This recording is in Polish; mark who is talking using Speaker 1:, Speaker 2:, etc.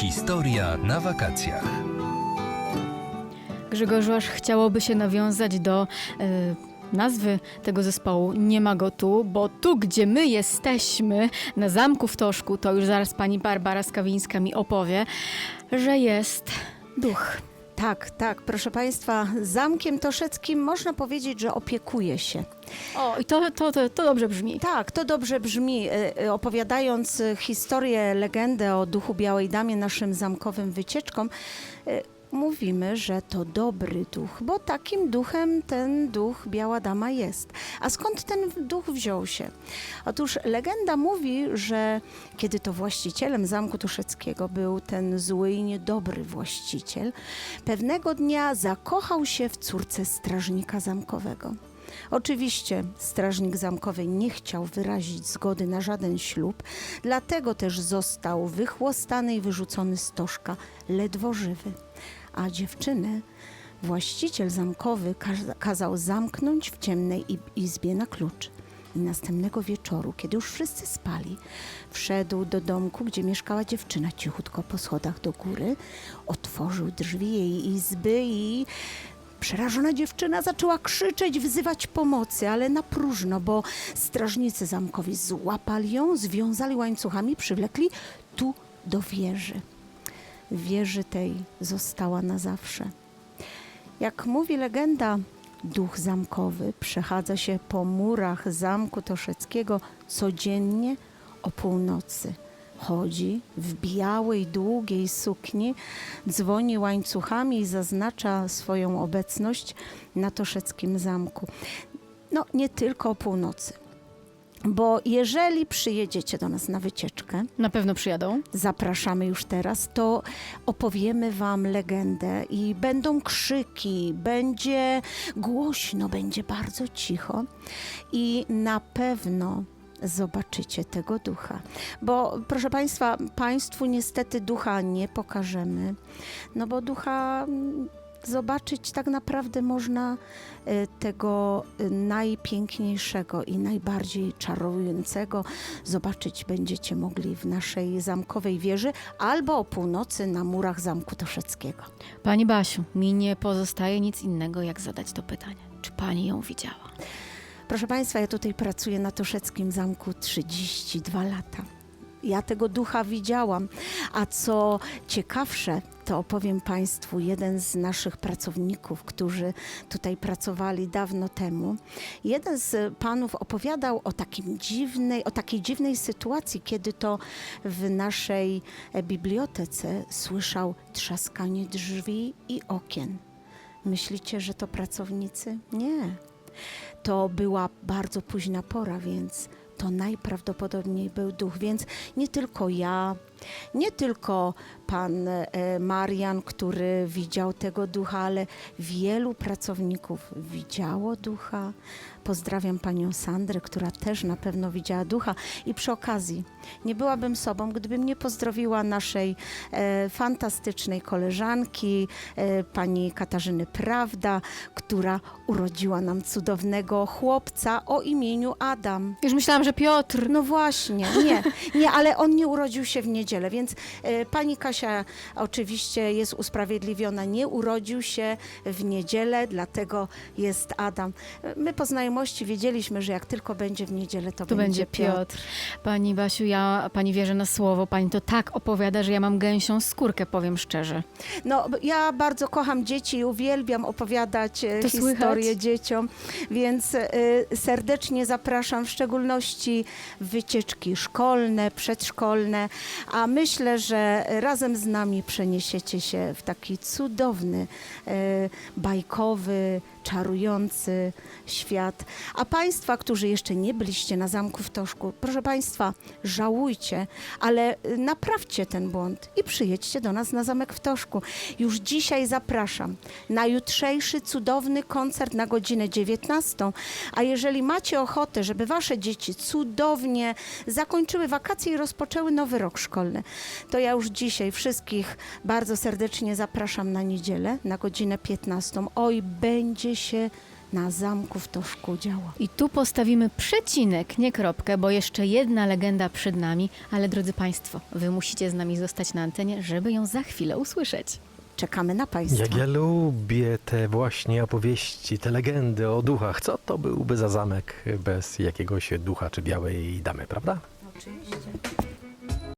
Speaker 1: Historia na wakacjach.
Speaker 2: Grzegorzu, aż chciałoby się nawiązać do e, nazwy tego zespołu. Nie ma go tu, bo tu, gdzie my jesteśmy, na Zamku w Toszku, to już zaraz pani Barbara Skawińska mi opowie, że jest duch.
Speaker 3: Tak, tak, proszę Państwa, Zamkiem Toszeckim można powiedzieć, że opiekuje się.
Speaker 2: O, i to, to, to, to dobrze brzmi.
Speaker 3: Tak, to dobrze brzmi. E, e, Opowiadając e, historię, legendę o duchu Białej Damie, naszym zamkowym wycieczkom, e, mówimy, że to dobry duch, bo takim duchem ten duch Biała Dama jest. A skąd ten duch wziął się? Otóż legenda mówi, że kiedy to właścicielem Zamku Tuszeckiego był ten zły i niedobry właściciel, pewnego dnia zakochał się w córce strażnika zamkowego. Oczywiście strażnik zamkowy nie chciał wyrazić zgody na żaden ślub, dlatego też został wychłostany i wyrzucony z toszka, ledwo żywy. A dziewczynę właściciel zamkowy kaza- kazał zamknąć w ciemnej izbie na klucz. I następnego wieczoru, kiedy już wszyscy spali, wszedł do domku, gdzie mieszkała dziewczyna cichutko po schodach do góry, otworzył drzwi jej izby i Przerażona dziewczyna zaczęła krzyczeć, wzywać pomocy, ale na próżno, bo strażnicy zamkowi złapali ją, związali łańcuchami, przywlekli tu do wieży. Wieży tej została na zawsze. Jak mówi legenda, duch zamkowy przechadza się po murach zamku Toszeckiego codziennie o północy. Chodzi w białej, długiej sukni, dzwoni łańcuchami i zaznacza swoją obecność na Toszeckim Zamku. No, nie tylko o północy. Bo jeżeli przyjedziecie do nas na wycieczkę,
Speaker 2: Na pewno przyjadą.
Speaker 3: zapraszamy już teraz, to opowiemy Wam legendę i będą krzyki, będzie głośno, będzie bardzo cicho i na pewno zobaczycie tego ducha. Bo proszę Państwa, Państwu niestety ducha nie pokażemy, no bo ducha mm, zobaczyć tak naprawdę można e, tego e, najpiękniejszego i najbardziej czarującego zobaczyć będziecie mogli w naszej zamkowej wieży albo o północy na murach Zamku Toszeckiego.
Speaker 2: Pani Basiu, mi nie pozostaje nic innego, jak zadać to pytanie. Czy pani ją widziała?
Speaker 3: Proszę Państwa, ja tutaj pracuję na Toszeckim Zamku 32 lata. Ja tego ducha widziałam, a co ciekawsze, to opowiem Państwu jeden z naszych pracowników, którzy tutaj pracowali dawno temu. Jeden z panów opowiadał o, takim dziwnej, o takiej dziwnej sytuacji, kiedy to w naszej e, bibliotece słyszał trzaskanie drzwi i okien. Myślicie, że to pracownicy? Nie. To była bardzo późna pora, więc to najprawdopodobniej był duch. Więc nie tylko ja, nie tylko pan e, Marian, który widział tego ducha, ale wielu pracowników widziało ducha. Pozdrawiam panią Sandrę, która też na pewno widziała ducha. I przy okazji, nie byłabym sobą, gdybym nie pozdrowiła naszej e, fantastycznej koleżanki, e, pani Katarzyny Prawda, która urodziła nam cudownego chłopca o imieniu Adam.
Speaker 2: Już myślałam, że Piotr.
Speaker 3: No właśnie, nie, nie, ale on nie urodził się w niedzielę, więc e, pani Kasia oczywiście jest usprawiedliwiona, nie urodził się w niedzielę, dlatego jest Adam. E, My po znajomości wiedzieliśmy, że jak tylko będzie w niedzielę, to,
Speaker 2: To będzie Piotr. Pani Basiu, ja pani wierzę na słowo. Pani to tak opowiada, że ja mam gęsią skórkę, powiem szczerze.
Speaker 3: No, ja bardzo kocham dzieci i uwielbiam opowiadać e,
Speaker 2: To
Speaker 3: historie
Speaker 2: słychać.
Speaker 3: dzieciom, więc serdecznie zapraszam w szczególności wycieczki szkolne, przedszkolne, a myślę, że razem z nami przeniesiecie się w taki cudowny, e, bajkowy, czarujący świat. A Państwa, którzy jeszcze nie byliście na Zamku w Toszku, proszę Państwa, żałujcie, ale y, naprawcie ten błąd i przyjedźcie do nas na Zamek w Toszku. Już dzisiaj zapraszam na jutrzejszy cudowny koncert na godzinę 19. A jeżeli macie ochotę, żeby Wasze dzieci cudownie zakończyły wakacje i rozpoczęły nowy rok szkolny, to ja już dzisiaj wszystkich bardzo serdecznie zapraszam na niedzielę na godzinę 15. Oj, będzie się na zamku w Toszku działo.
Speaker 2: I tu postawimy przecinek, nie kropkę, bo jeszcze jedna legenda przed nami, ale drodzy Państwo, Wy musicie z nami zostać na antenie, żeby ją za chwilę usłyszeć.
Speaker 3: Czekamy na Państwa.
Speaker 4: Jak ja lubię te właśnie opowieści, te legendy o duchach. Co to byłby za zamek bez jakiegoś ducha czy białej damy, prawda?
Speaker 3: Oczywiście.